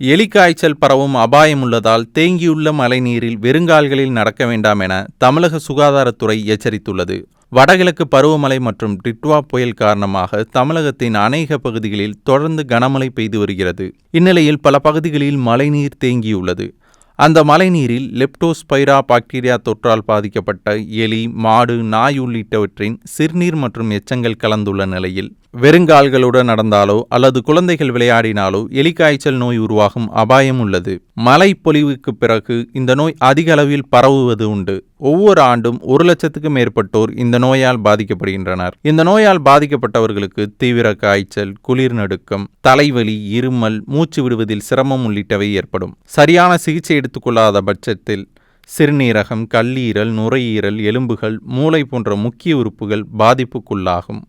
எலிக்காய்ச்சல் பரவும் அபாயம் உள்ளதால் தேங்கியுள்ள மழைநீரில் வெறுங்கால்களில் நடக்க வேண்டாம் என தமிழக சுகாதாரத்துறை எச்சரித்துள்ளது. வடகிழக்கு பருவமழை மற்றும் டிட்வா புயல் காரணமாக தமிழகத்தின் அநேக பகுதிகளில் தொடர்ந்து கனமழை பெய்து வருகிறது. இந்நிலையில் பல பகுதிகளில் மழைநீர் தேங்கியுள்ளது. அந்த மழைநீரில் லெப்டோஸ்பைரா பாக்டீரியா தொற்றால் பாதிக்கப்பட்ட எலி மாடு நாய் உள்ளிட்டவற்றின் சிறுநீர் மற்றும் எச்சங்கள் கலந்துள்ள நிலையில் வெறுங்கால்களுடன் நடந்தாலோ அல்லது குழந்தைகள் விளையாடினாலோ எலிக்காய்ச்சல் நோய் உருவாகும் அபாயம் உள்ளது. மழை பொழிவுக்கு பிறகு இந்த நோய் அதிக அளவில் பரவுவது உண்டு. ஒவ்வொரு ஆண்டும் ஒரு லட்சத்துக்கும் மேற்பட்டோர் இந்த நோயால் பாதிக்கப்படுகின்றனர். இந்த நோயால் பாதிக்கப்பட்டவர்களுக்கு தீவிர காய்ச்சல் குளிர் நடுக்கம் தலைவலி இருமல் மூச்சு விடுவதில் சிரமம் உள்ளிட்டவை ஏற்படும். சரியான சிகிச்சை எடுத்துக்கொள்ளாத பட்சத்தில் சிறுநீரகம் கல்லீரல் நுரையீரல் எலும்புகள் மூளை போன்ற முக்கிய உறுப்புகள் பாதிப்புக்குள்ளாகும்.